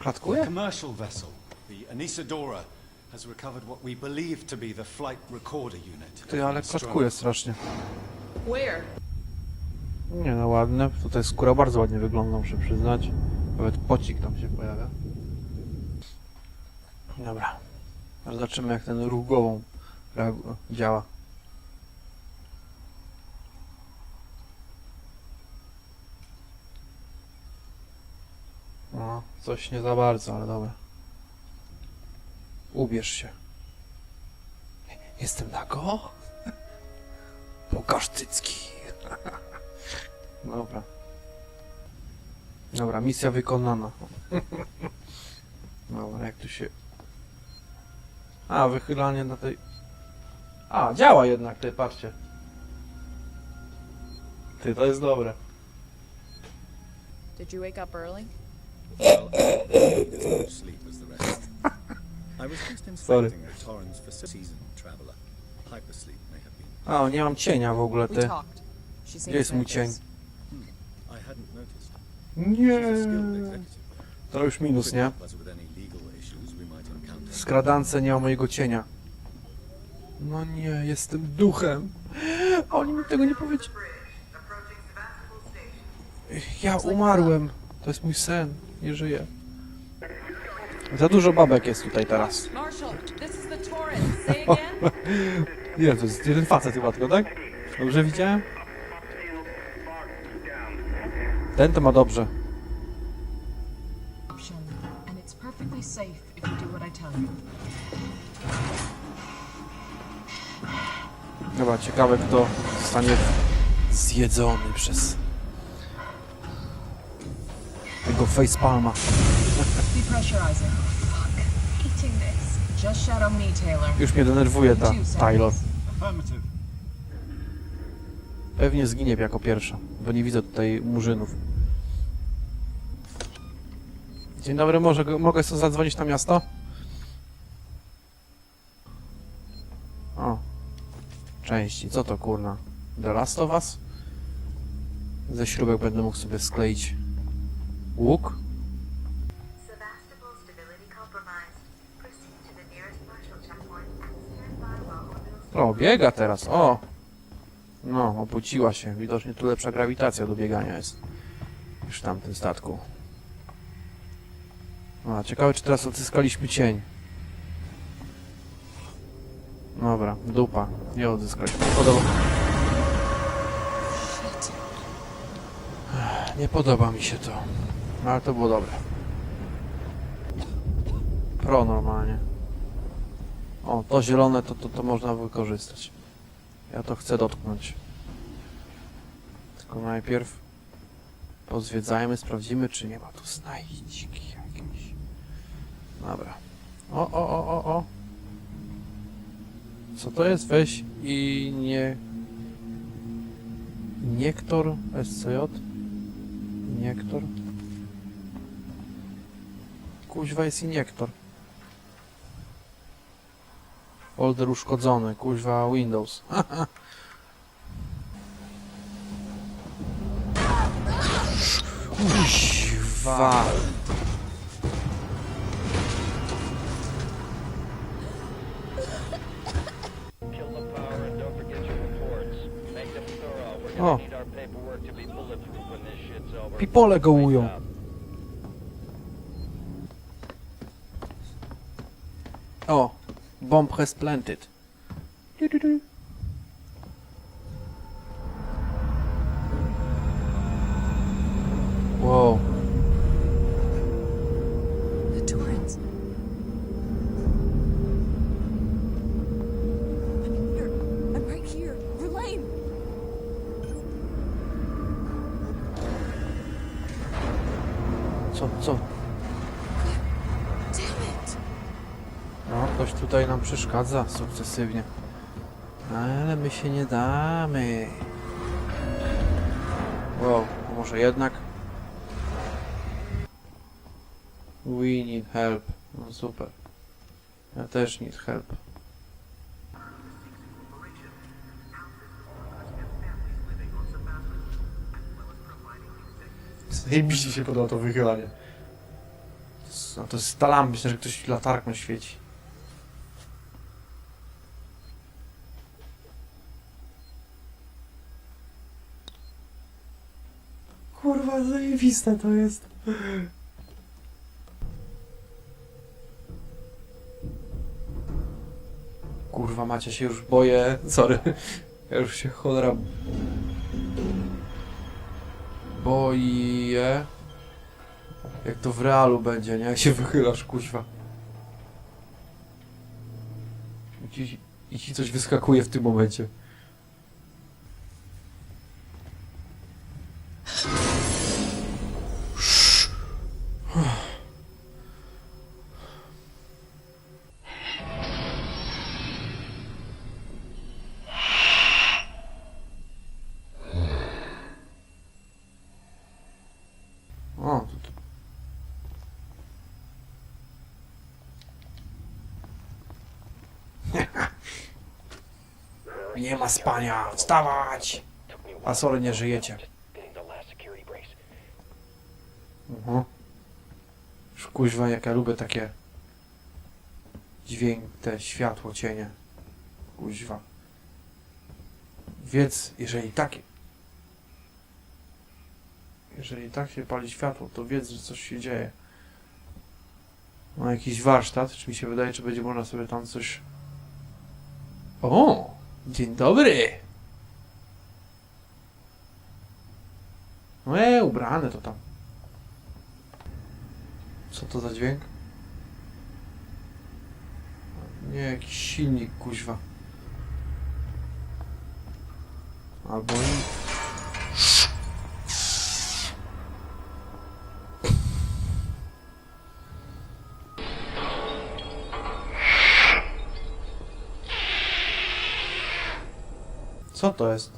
klatkuje? commercial vessel, the Anisadora, has recovered what we believe to be the flight recorder unit. Ty, ale klatkuje strasznie. Where? Nie no, ładne. Tutaj skóra bardzo ładnie wygląda, muszę przyznać. Nawet pocik tam się pojawia. Dobra. Zobaczymy jak ten ruch głową reagu- działa. No, coś nie za bardzo, ale dobra. Ubierz się. Jestem nago? Pokaż cycki. Dobra. Dobra, misja wykonana. Dobra, jak tu się... A, wychylanie na tej... A, działa jednak, ty, patrzcie. Ty, to jest dobre. Did you wake up early? Sleep as the rest. I was just Sorry. inspecting the Torrens for seasonal traveler. Hypersleep may have been. A, nie mam cienia w ogóle, We ty. talked. She Gdzie jest mój cień? nervous. I hadn't noticed. Nie. She's a skilled executive. To już minus, Could nie? help us with any legal issues we might encounter. W skradance nie ma mojego cienia. No nie, jestem duchem. A oni mi tego nie powiedzieli. Ja umarłem. To jest mój sen. Nie żyję. Za dużo babek jest tutaj teraz. Nie, to jest jeden facet chyba tylko, tak? Dobrze widziałem? Ten to ma dobrze. Dobra, ciekawe kto zostanie zjedzony przez tego facepalma. Depressurizing. Fuck. Eating this. Just shadow me, Taylor. Już mnie denerwuje ta. Taylor. Pewnie zginie jako pierwsza, bo nie widzę tutaj murzynów. Dzień dobry, może, mogę sobie zadzwonić na miasto? O. Części, co to kurna? The Last of Us? Ze śrubek będę mógł sobie skleić łuk. O, biega teraz, o! No, opuściła się. Widocznie tu lepsza grawitacja do biegania jest niż w tamtym statku. A, ciekawe czy teraz odzyskaliśmy cień. Dobra, dupa. Nie odzyskaliśmy. Nie podoba... Nie podoba mi się to. No, ale to było dobre. Pro normalnie. O, to zielone to, to, to można wykorzystać. Ja to chcę dotknąć. Tylko najpierw pozwiedzajmy, sprawdzimy, czy nie ma tu znajdźki jakieś. Dobra. O, o, o, o, o. Co to jest? Weź i nie... Niektor SCJ? Niektor? Kuźwa jest iniektor. Folder uszkodzony, kuźwa Windows. Kuźwa. Kill the power bomb has planted. Du, du, du. Wow. The Torrens. I'm here. I'm right here. Verlaine! Co, co? No, ktoś tutaj nam przeszkadza sukcesywnie. Ale my się nie damy. Wow, może jednak? We need help. No super. Ja też need help. Zajebiście się podoba to wychylanie. No to jest ta lampa, myślę, że ktoś latarką świeci. Kurwa, zajebiste to jest. Kurwa, macie się już boję. Sorry. Ja już się cholera boję. Jak to w realu będzie, nie? Jak się wychylasz, kuźwa. I ci, I ci coś wyskakuje w tym momencie. O, tu. Nie ma spania, wstawać! A sorry, nie żyjecie. Mhm. Kuźwa, jak ja lubię takie dźwięk, te światło, cienie. Kuźwa. Wiedz, jeżeli takie jeżeli tak się pali światło, to wiedz, że coś się dzieje. Ma jakiś warsztat, czy mi się wydaje, czy będzie można sobie tam coś... O! Dzień dobry! No e, ubrane to tam. Co to za dźwięk? Nie, jakiś silnik, kuźwa. Albo Co to jest?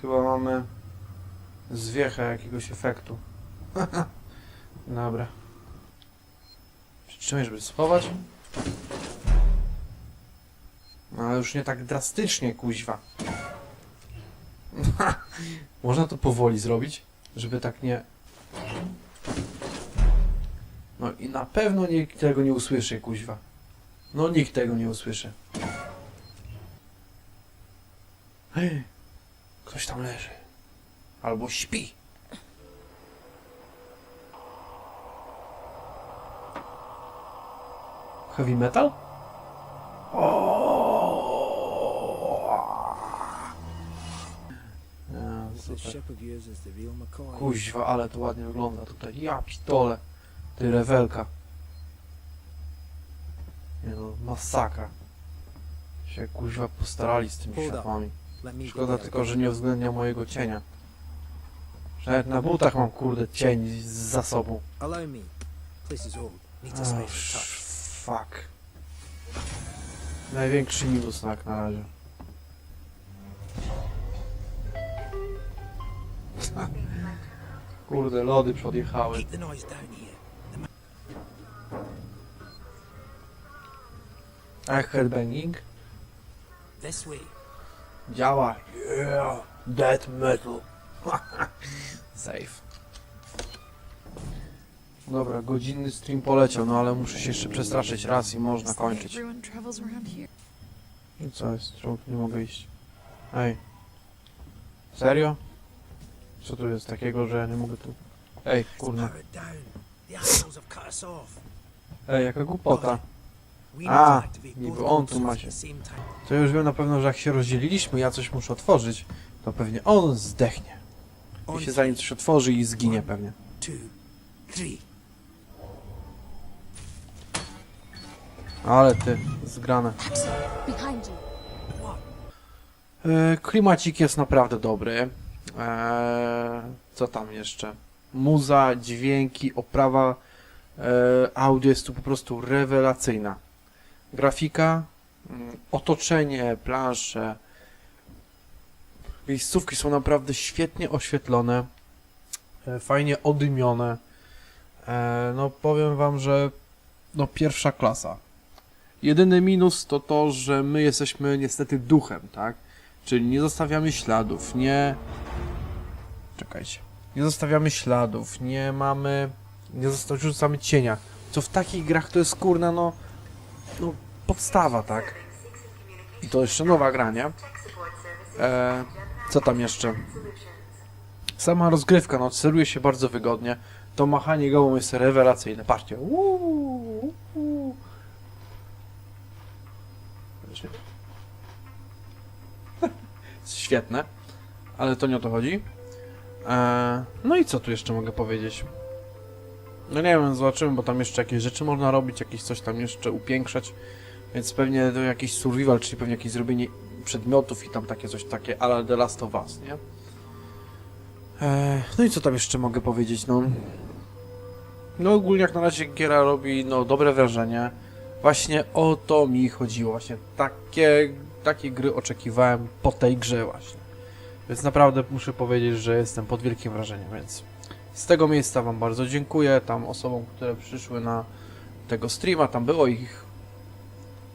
Chyba mamy zwiechę jakiegoś efektu. Dobra. Przytrzymaj, żeby schować. No, ale już nie tak drastycznie, kuźwa. Można to powoli zrobić, żeby tak nie... No i na pewno nikt tego nie usłyszy, kuźwa. No nikt tego nie usłyszy. Hej, ktoś tam leży. Albo śpi. Heavy metal? Kuźwa, ale to ładnie wygląda tutaj. Ja pitole. Ty rewelka. Nie no, masakra. Się kuźwa postarali z tymi me Szkoda tylko, że nie uwzględnia mojego cienia. Że nawet na butach mam kurde cień z- za sobą. Allow me. Place is old. Needs a Oh, special sh- touch. fuck. Największy minus jak na razie. Kurde, lody podjechały. Keep the noise down here. A headbanging? This way. Działa. Yeah, death metal. Safe. Dobra, godzinny stream poleciał, no ale muszę się jeszcze przestraszyć raz i można kończyć. I co jest? Czemu nie mogę iść? Ej. Serio? Co tu jest takiego, że ja nie mogę tu... Ej, kurna. Ej, jaka głupota. A, niby on tu ma się. To już wiem na pewno, że jak się rozdzieliliśmy, ja coś muszę otworzyć, to pewnie on zdechnie. I się zanim coś otworzy i zginie pewnie. Ale ty, zgrane. E, klimacik jest naprawdę dobry. E, co tam jeszcze? Muza, dźwięki, oprawa e, audio jest tu po prostu rewelacyjna. Grafika, mm, otoczenie, plansze, miejscówki są naprawdę świetnie oświetlone, e, fajnie odymione. E, no powiem wam, że no pierwsza klasa. Jedyny minus to to, że my jesteśmy niestety duchem, tak? Czyli nie zostawiamy śladów, nie... Czekajcie. nie zostawiamy śladów, nie mamy, nie zosta- rzucamy cienia. Co w takich grach to jest kurna, no, no podstawa, tak? I to jeszcze nowa gra, nie? E, co tam jeszcze? Sama rozgrywka, no, celuje się bardzo wygodnie. To machanie gołą jest rewelacyjne. Patrzcie. Świetne. Ale to nie o to chodzi. Eee, no i co tu jeszcze mogę powiedzieć? No nie wiem, zobaczymy, bo tam jeszcze jakieś rzeczy można robić, jakieś coś tam jeszcze upiększać. Więc pewnie to jakiś survival, czyli pewnie jakieś zrobienie przedmiotów i tam takie coś takie ale The Last of Us, nie? Eee, no i co tam jeszcze mogę powiedzieć, no? No ogólnie jak na razie giera robi no dobre wrażenie. Właśnie o to mi chodziło, właśnie takie, takie gry oczekiwałem po tej grze właśnie. Więc naprawdę muszę powiedzieć, że jestem pod wielkim wrażeniem, więc z tego miejsca Wam bardzo dziękuję, tam osobom, które przyszły na tego streama, tam było ich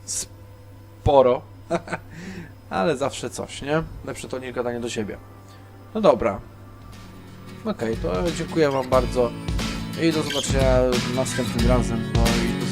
sporo, ale zawsze coś, nie? Lepsze to niż gadanie do siebie. No dobra. Okej, to dziękuję Wam bardzo i do zobaczenia następnym razem, no i.